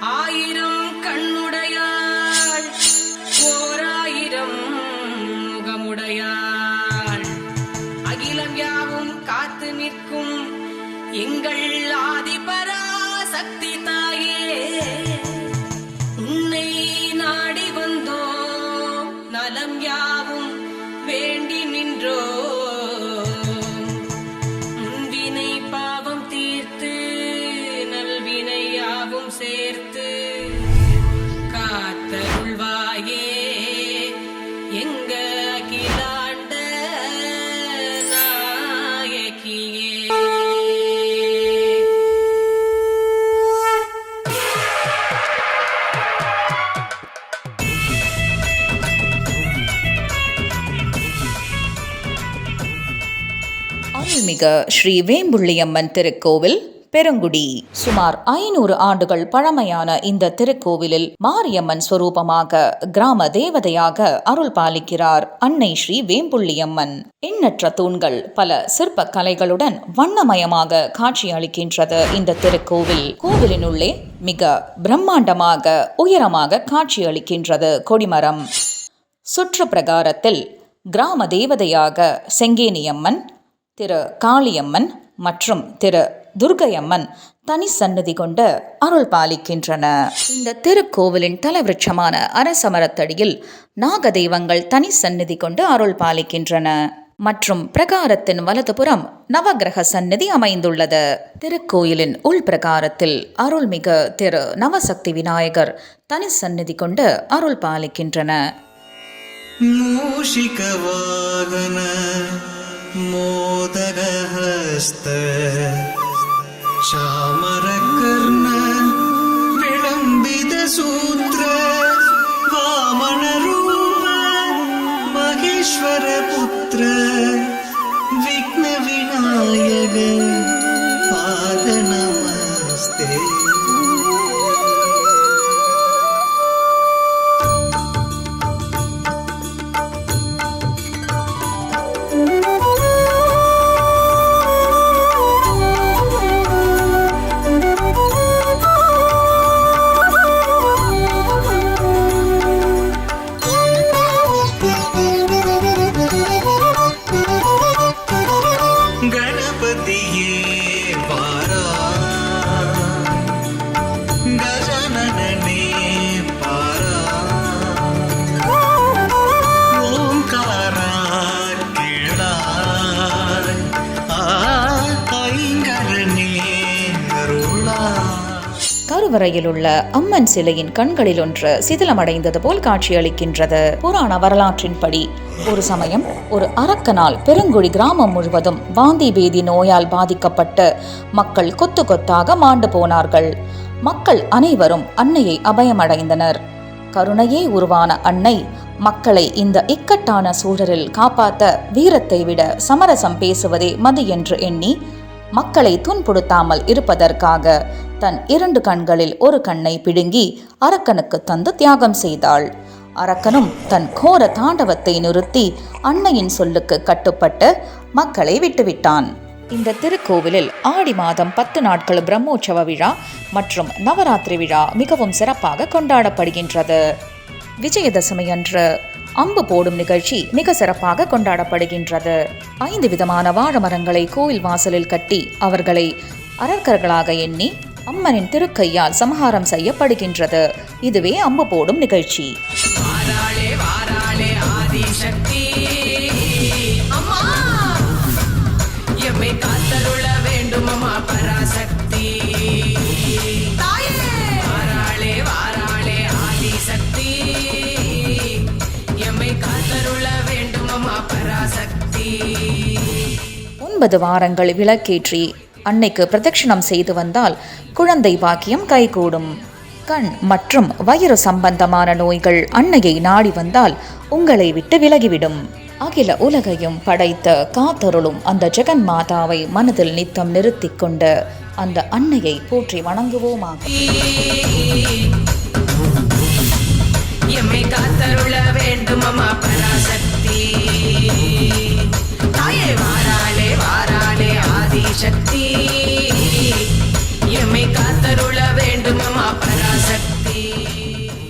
ஆயிரம் கண்ணுடையாள் ஓராயிரம் முகமுடையாள். அகிலம் யாவும் காத்து நிற்கும் எங்கள் ஆதிபரா சக்தி தான் யாவும் சேர்த்து காத்தருள்வாயே எங்க அகிலாண்ட நாயகியே. அருள்மிகு ஸ்ரீ வேம்புள்ளியம்மன் திருக்கோவில் பெருங்குடி. சுமார் ஐநூறு ஆண்டுகள் பழமையான இந்த திருக்கோவிலில் மாரியம்மன் ஸ்வரூபமாக கிராம தேவதையாக அருள் பாலிக்கிறார் அன்னை ஸ்ரீ வேம்புள்ளியம்மன். எண்ணற்ற தூண்கள் பல சிற்ப கலைகளுடன் வண்ணமயமாக காட்சியளிக்கின்றது இந்த திருக்கோவில். கோவிலினுள்ளே மிக பிரம்மாண்டமாக உயரமாக காட்சியளிக்கின்றது கொடிமரம். சுற்று பிரகாரத்தில் கிராம தேவதையாக செங்கேனியம்மன் திரு காளியம்மன் மற்றும் திரு துர்கையம்மன் தனி சன்னதி கொண்டு அருள் பாலிக்கின்றன. இந்த திருக்கோவிலின் தலவிருட்சமான அரசமரத்தடியில் நாக தெய்வங்கள் தனி சன்னதி கொண்டு அருள் பாலிக்கின்றன. மற்றும் பிரகாரத்தின் வலதுபுறம் நவகிரக சந்நிதி அமைந்துள்ளது. திருக்கோயிலின் உள் பிரகாரத்தில் அருள்மிகு திரு நவசக்தி விநாயகர் தனி சந்நிதி கொண்டு அருள் பாலிக்கின்றன. ശ്യാമരകർണ വിളംബിത സൂത്ര கருவறையில் உள்ள அம்மன் சிலையின் கண்களில் ஒன்று சிதிலமடைந்தது போல் காட்சியளிக்கின்றது. புராண வரலாற்றின்படி ஒரு சமயம் ஒரு அரக்கனால் பெருங்குடி கிராமம் முழுவதும் வாந்தி பேதி நோயால் பாதிக்கப்பட்டு மக்கள் கொத்து கொத்தாக மாண்டு போனார்கள். மக்கள் அனைவரும் அன்னையை அபயமடைந்தனர். கருணையே உருவான அன்னை மக்களை இந்த இக்கட்டான சூழலில் காப்பாற்ற வீரத்தை விட சமரசம் பேசுவதே மது என்று எண்ணி மக்களை துன்புறுத்தாமல் இருப்பதற்காக தன் இரண்டு கண்களில் ஒரு கண்ணை பிடுங்கி அரக்கனுக்கு தந்து தியாகம் செய்தாள். அரக்கனும் தன் கோர தாண்டவத்தை நிறுத்தி அன்னையின் சொல்லுக்கு கட்டுப்பட்டு மக்களை விட்டுவிட்டான். இந்த திருக்கோவிலில் ஆடி மாதம் பத்து நாட்கள் பிரம்மோற்சவ விழா மற்றும் நவராத்திரி விழா மிகவும் சிறப்பாக கொண்டாடப்படுகின்றது. விஜயதசமி அன்று அம்பு போடும் நிகழ்ச்சி மிக சிறப்பாக கொண்டாடப்படுகின்றது. ஐந்து விதமான வாழ மரங்களை கோயில் வாசலில் கட்டி அவர்களை அரக்கர்களாக எண்ணி அம்மனின் திருக்கையால் சமஹாரம் செய்யப்படுகின்றது. இதுவே அம்பு போடும் நிகழ்ச்சி. அம்மா வேண்டும் ஒன்பது வாரங்கள் விளக்கேற்றி அன்னைக்கு பிரதட்சிணம் செய்து வந்தால் குழந்தை பாக்கியம் கைகூடும். கண் மற்றும் வயிறு சம்பந்தமான நோய்கள் அன்னையை நாடி வந்தால் உங்களை விட்டு விலகிவிடும். அகில உலகையும் படைத்த காத்தருளும் அந்த ஜெகன் மாதாவை மனதில் நித்தம் நிறுத்தி கொண்டு அந்த அன்னையை போற்றி வணங்குவோமாக. வேண்டும் அம்மா பராசக்தி.